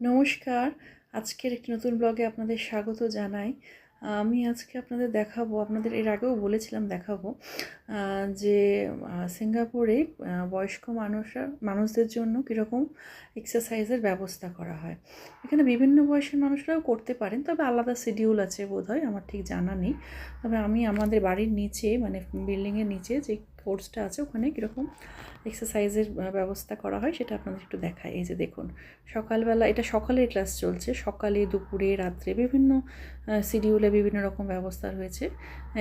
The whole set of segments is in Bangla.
নমস্কার। আজকের একটি নতুন ব্লগে আপনাদের স্বাগত জানাই। আমি আজকে আপনাদের দেখাবো, আপনাদের এর আগেও বলেছিলাম দেখাবো যে সিঙ্গাপুরে বয়স্ক মানুষরা, মানুষদের জন্য কীরকম এক্সারসাইজের ব্যবস্থা করা হয়। এখানে বিভিন্ন বয়সের মানুষরাও করতে পারেন, তবে আলাদা শিডিউল আছে বোধহয়, আমার ঠিক জানা নেই। তবে আমি আমাদের বাড়ির নিচে মানে বিল্ডিংয়ের নিচে যে কোর্সটা আছে ওখানে কীরকম এক্সারসাইজের ব্যবস্থা করা হয় সেটা আপনাদের একটু দেখায় এই যে দেখুন, সকালবেলা, এটা সকালের ক্লাস চলছে। সকালে, দুপুরে, রাত্রে বিভিন্ন শিডিউলে বিভিন্ন রকম ব্যবস্থা রয়েছে।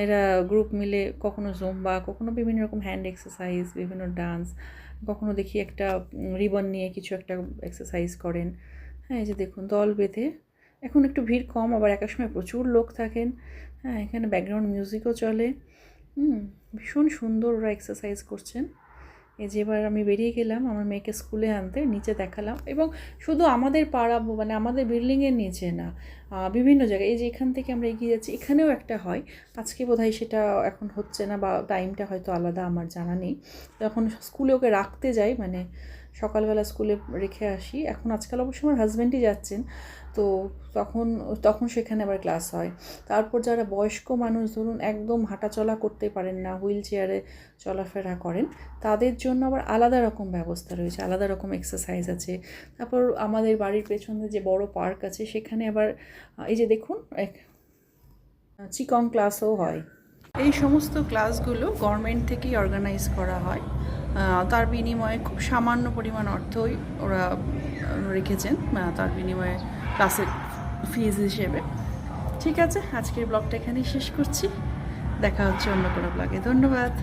এরা গ্রুপ মিলে কখনো জুম্বা কখনো বিভিন্ন রকম হ্যান্ড এক্সারসাইজ বিভিন্ন ডান্স কখনো দেখি একটা রিবন নিয়ে কিছু একটা এক্সারসাইজ করেন। হ্যাঁ এই যে দেখুন, দল বেঁধে, এখন একটু ভিড় কম, আবার এক সময় প্রচুর লোক থাকেন। হ্যাঁ এখানে ব্যাকগ্রাউন্ড মিউজিকও চলে। হুম, ভীষণ সুন্দর ওরা এক্সারসাইজ করছেন। এই যে এবার আমি বেরিয়ে গেলাম আমার মেয়েকে স্কুলে আনতে, নিচে দেখালাম এবং শুধু আমাদের পাড়া মানে আমাদের বিল্ডিংয়ের নিচে না বিভিন্ন জায়গায়, এই যে এখান থেকে আমরা এগিয়ে যাচ্ছি, এখানেও একটা হয়। আজকে বোধহয় সেটা এখন হচ্ছে না বা টাইমটা হয়তো আলাদা, আমার জানা নেই। তখন স্কুলে ওকে রাখতে যাই মানে সকালবেলা স্কুলে রেখে আসি। এখন আজকাল অবশ্য আমার হাজব্যান্ডই যাচ্ছেন, তো তখন তখন সেখানে আবার ক্লাস হয়। তারপর যারা বয়স্ক মানুষ, ধরুন একদম হাঁটাচলা করতে পারেন না হুইল চেয়ারে চলাফেরা করেন, তাদের জন্য আবার আলাদা রকম ব্যবস্থা রয়েছে, আলাদা রকম এক্সারসাইজ আছে। তারপর আমাদের বাড়ির পেছনে যে বড় পার্ক আছে, সেখানে আবার এই যে দেখুন, এক- চিকং ক্লাসও হয়। এই সমস্ত ক্লাসগুলো গভর্নমেন্ট থেকেই অর্গানাইজ করা হয়। তার বিনিময়ে খুব সামান্য পরিমাণ অর্থই ওরা রেখেছেন তার বিনিময়ে ক্লাসের ফিজ হিসেবে। ঠিক আছে, আজকের ব্লগটা এখানেই শেষ করছি। দেখা হচ্ছে অন্য কোনো ব্লগে ধন্যবাদ।